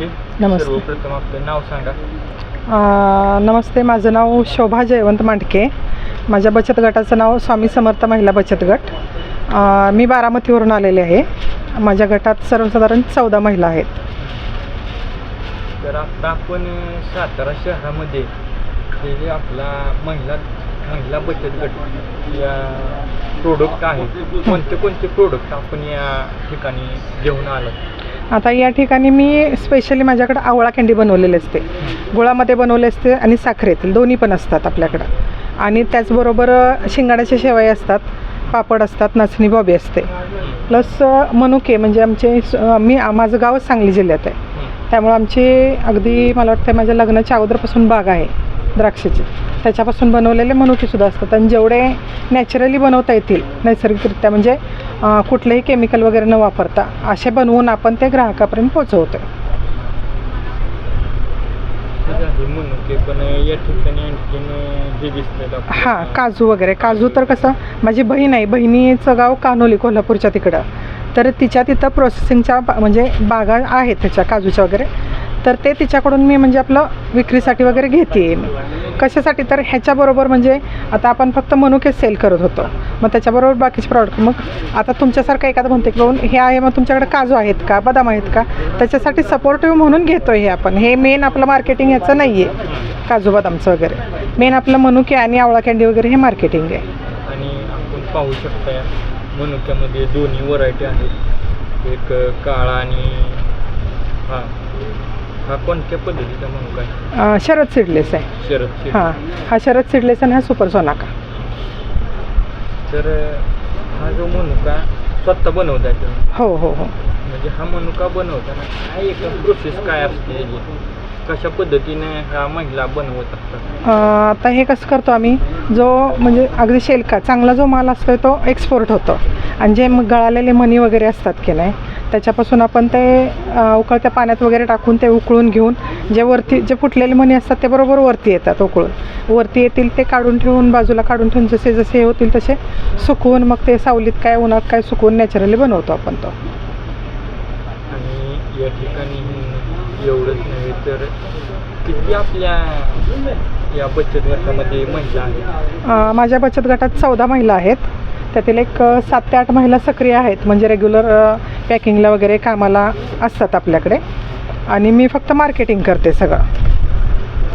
नमस्ते नमस्ते. सर्वप्रथम आपलं नाव सांगा. अ, नमस्ते माझं नाव शोभा जयवंत मांडके. माझ्या बचत गटाचं नाव स्वामी समर्थ महिला बचत गट. अ, मी बारामतीवरून आलेले आहे. माझ्या गटात सर्वसाधारण चौदा महिला आहेत. तर आता आपण अं, सातारा शहरामध्ये हे जे आपला महिला महिला बचत गट या प्रोडक्ट आहेत कोणते कोणते प्रोडक्ट आपण या ठिकाणी घेऊन आलात? आता या ठिकाणी मी स्पेशली माझ्याकडं आवळा कँडी बनवलेली असते. गुळामध्ये बनवले असते आणि साखरेतील दोन्ही पण असतात आपल्याकडं. आणि त्याचबरोबर शिंगाड्याचे शेवाई असतात पापड असतात नाचणी बॉबी असते. प्लस मनुके म्हणजे आमचे मी माझं गावच सांगली जिल्ह्यात आहे. त्यामुळं आमची अगदी मला वाटतं माझ्या लग्नाच्या अगोदरपासून बाग आहे द्राक्षाची. त्याच्यापासून बनवलेले मनुकेसुद्धा असतात. आणि जेवढे नॅचरली बनवता येतील नैसर्गिकरित्या म्हणजे कुठलंही केमिकल वगैरे न वापरता असे बनवून आपण ते ग्राहकापर्यंत पोचवतो हे काजू वगैरे. काजू तर कसं माझी बहीण आहे. बहिणीचं गाव कानोली कोल्हापूरच्या तिकडं. तर तिच्या तिथं प्रोसेसिंगच्या म्हणजे बागा आहेत त्याच्या काजूच्या वगैरे. तर ते तिच्याकडून मी म्हणजे आपलं विक्रीसाठी वगैरे घेते. मी कशासाठी? तर ह्याच्याबरोबर म्हणजे आता आपण फक्त मनुके सेल करत होतो. मग त्याच्याबरोबर बाकीचे प्रॉडक्ट मग आता तुमच्यासारखं एखादं म्हणते की हे आहे मग तुमच्याकडे काजू आहेत का? बदाम आहेत का? त्याच्यासाठी सपोर्टिव्ह म्हणून घेतो हे आपण. हे मेन आपलं मार्केटिंग ह्याचं नाही आहे काजू बदामचं वगैरे. मेन आपलं मनुके आणि आवळा कँडी वगैरे हे मार्केटिंग आहे. आणि आपण पाहू शकता मनुक्यामध्ये दोन्ही व्हरायटी आहेत. एक काळा आणि हा. हा कोणत्या पद्धतीचा अं, शरद सीडलेस आहे. शरद. हां हा शरद सीडलेस आणि हा सुपर सोनाका. तर हा जो मनुका स्वतः बनवता येतो हो हो हो. म्हणजे हा मनुका बनवताना काय एक प्रोसेस काय असते? याची? कशा पद्धतीने ह्या महिला बनवत असतात? अं, आता हे कसं करतो आम्ही? जो म्हणजे अगदी शेलका चांगला जो माल असतो तो एक्सपोर्ट होतो. आणि जे मग गळालेले मणी वगैरे असतात की नाही त्याच्यापासून आपण ते उकळत्या पाण्यात वगैरे टाकून ते उकळून घेऊन जे वरती जे फुटलेले मणी असतात ते बरोबर वरती येतात उकळून. वरती येतील ते काढून ठेवून बाजूला काढून ठेवून जसे जसे हे होतील तसे सुकवून मग ते सावलीत काय उन्हात काय सुकवून नॅचरली बनवतो आपण तो. आणि या ठिकाणी एवढंच नव्हे तर किती आपल्या या बचत गटामध्ये महिला आहेत? माझ्या बचत गटात चौदा महिला आहेत. त्यातील एक सात ते आठ महिला सक्रिय आहेत. म्हणजे रेग्युलर पॅकिंगला वगैरे कामाला असतात आपल्याकडे. आणि मी फक्त मार्केटिंग करते सगळं.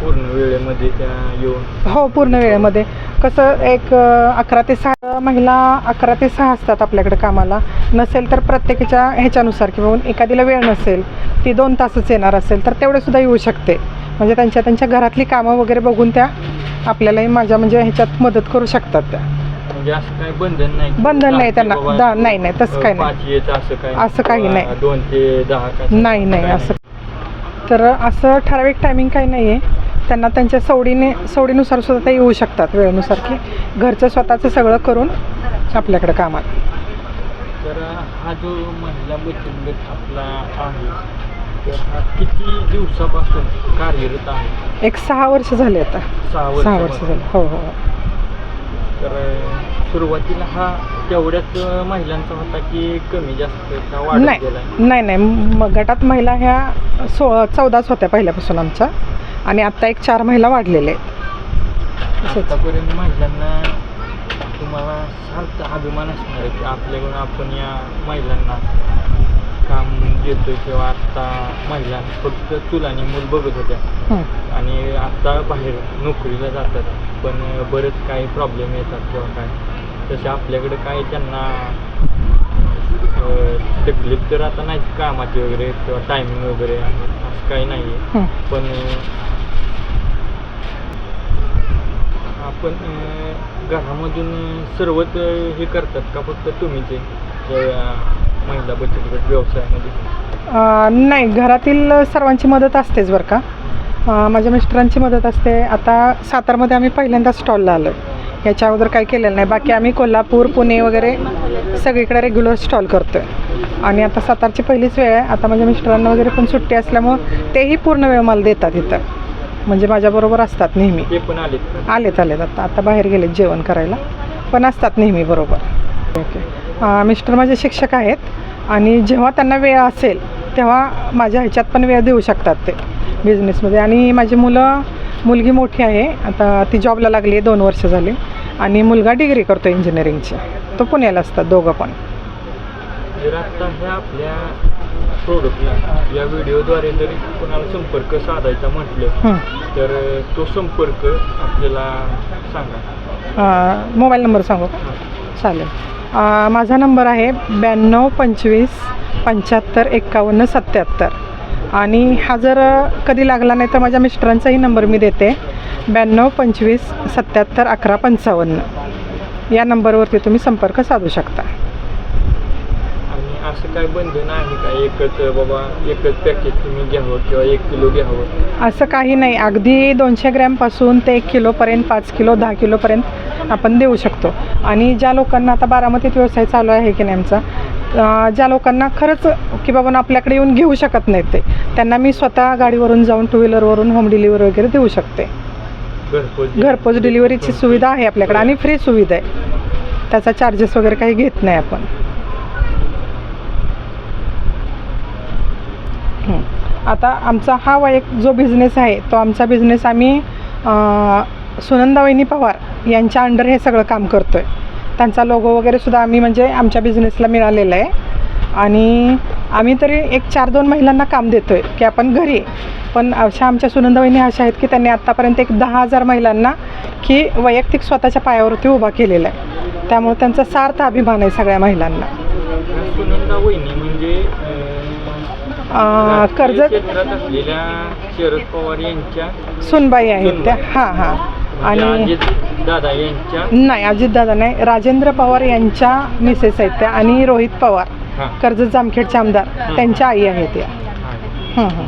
पूर्ण वेळेमध्ये त्या येऊन? हो पूर्ण वेळेमध्ये. कसं एक अकरा ते सहा महिला अकरा ते सहा असतात आपल्याकडे कामाला. नसेल तर प्रत्येकाच्या ह्याच्यानुसार किंवा एखादीला वेळ नसेल ती दोन तासच येणार असेल तर तेवढेसुद्धा येऊ शकते. म्हणजे त्यांच्या त्यांच्या घरातली कामं वगैरे बघून त्या आपल्यालाही माझ्या म्हणजे ह्याच्यात मदत करू शकतात त्या. म्हणजे असं काही बंधन नाही बंधन त्यांना. दहा- नाही, नाही, तसं काही नाही. पाच येत असं काही असं काही किंवा नाही. दोन ते दहा नाही नाही असं तर असं ठराविक टायमिंग काही नाही आहे त्यांना त्यांच्या सवडीने सवडीनुसार सुद्धा ते येऊ शकतात वेळेनुसार की घरचं स्वतःचं सगळं करून आपल्याकडे कामात तर हा जो महिला बचत गट आपला आहे तर हा किती दिवसापासून कार्यरत आहे? एक सहा वर्ष झाले आता. सहा सहा वर्ष वर्ष झाले. हो हो. तर सुरुवातीला हा तेवढ्याच महिलांचा होता की कमी जास्त का वाढत नाही नाही नाही. म- गटात महिला ह्या सो चौदाच होत्या पहिल्यापासून आमच्या. आणि आत्ता एक चार महिला वाढलेल्या आहेत. आतापर्यंत महिलांना तुम्हाला शांत अभिमान असणार आहे की आपल्याकडून आपण या महिलांना काम देतोय किंवा आता महिला फक्त चूल आणि मूल बघत होत्या. हं. आणि आता बाहेर नोकरीला जातात पण बरेच काही प्रॉब्लेम येतात किंवा काय. तसे आपल्याकडे काय त्यांना तकलीफ तर आता नाही कामाची वगैरे किंवा टायमिंग वगैरे असं काही नाही आहे. पण आपण घरामधून सर्वच हे करतात का फक्त तुम्हीच महिला बचत गट व्यवसायामध्ये? नाही घरातील सर्वांची मदत असतेच बरं का? माझ्या मिस्टरांची मदत असते. आता सातारमध्ये आम्ही पहिल्यांदा स्टॉलला आलो याच्या अगोदर काही केलेलं नाही. बाकी आम्ही कोल्हापूर पुणे वगैरे सगळीकडे रेग्युलर स्टॉल करतो आहे आणि आता सातारची पहिलीच वेळ आहे. आता माझ्या मिस्टरांना वगैरे पण सुट्टी असल्यामुळं तेही पूर्ण वेळ मला देतात इथं. म्हणजे माझ्याबरोबर असतात नेहमी. आलेत? आलेत आता आता बाहेर गेलेत जेवण करायला. पण असतात नेहमी बरोबर. ओके मिस्टर माझे शिक्षक आहेत. आणि जेव्हा त्यांना वेळ असेल तेव्हा माझ्या ह्याच्यात पण वेळ देऊ शकतात ते बिझनेसमध्ये आणि माझी मुलं मुलगी मोठी आहे. आता ती जॉबला लागली आहे दोन वर्ष झाली. आणि मुलगा डिग्री करतो इंजिनिअरिंगची तो पुण्याला असतात दोघं पण. या व्हिडिओद्वारे जरी कोणाला संपर्क साधायचा म्हटलं. तर तो संपर्क आपल्याला सांगा. मोबाईल नंबर सांगू. चालेल. माझा नंबर आहे ब्याण्णव पंचवीस पंच्याहत्तर एक्कावन्न सत्याहत्तर. आणि हा जर कधी लागला नाही तर माझ्या मिस्टरांचाही नंबर मी देते. ब्याण्णव पंचवीस सत्याहत्तर अकरा पंचावन्न. या नंबरवरती तुम्ही संपर्क साधू शकता. असं काय बंधन आहे का? एकच बाबा एकच पॅकेज तुम्ही घ्यावं किंवा एक किलो घ्यावं? असं काही नाही. अगदी दोनशे ग्रॅमपासून ते एक किलोपर्यंत पाच किलो दहा किलोपर्यंत आपण देऊ शकतो. आणि ज्या लोकांना आता बारामतीत व्यवसाय चालू आहे की नाही आमचा ज्या लोकांना खरंच की बाबा आपल्याकडे येऊन घेऊ शकत नाहीत ते त्यांना मी स्वतः गाडीवरून जाऊन टू व्हीलरवरून होम डिलिव्हरी वगैरे देऊ शकते. घरपोच डिलिव्हरीची सुविधा आहे आपल्याकडे आणि फ्री सुविधा आहे. त्याचा चार्जेस वगैरे काही घेत नाही आपण. आता आमचा हा वैयक जो बिझनेस आहे तो आमचा बिझनेस आम्ही सुनंदावहिनी पवार यांच्या अंडर हे सगळं काम करतो आहे त्यांचा लोगो वगैरे सुद्धा आम्ही म्हणजे आमच्या बिझनेसला मिळालेला आहे. आणि आम्ही तरी एक चार दोन महिलांना काम देतो आहे की आपण घरी पण अशा आमच्या सुनंदावहिनी अशा आहेत की त्यांनी आत्तापर्यंत एक दहा हजार महिलांना की वैयक्तिक स्वतःच्या पायावरती उभा केलेला आहे. त्यामुळे त्यांचा सार्थ अभिमान आहे सगळ्या महिलांना. सुनंदा वहिनी म्हणजे कर्जत क्षेत्रात असलेल्या शरद पवार यांच्या सुनबाई आहेत त्या. हां हां. आणि आणि अजित दादा यांच्या नाही अजितदादा नाही. राजेंद्र पवार यांच्या मिसेस आहेत त्या आणि रोहित पवार. हां. कर्जत जामखेडचे आमदार. त्यांच्या आई आहेत या हां. हं,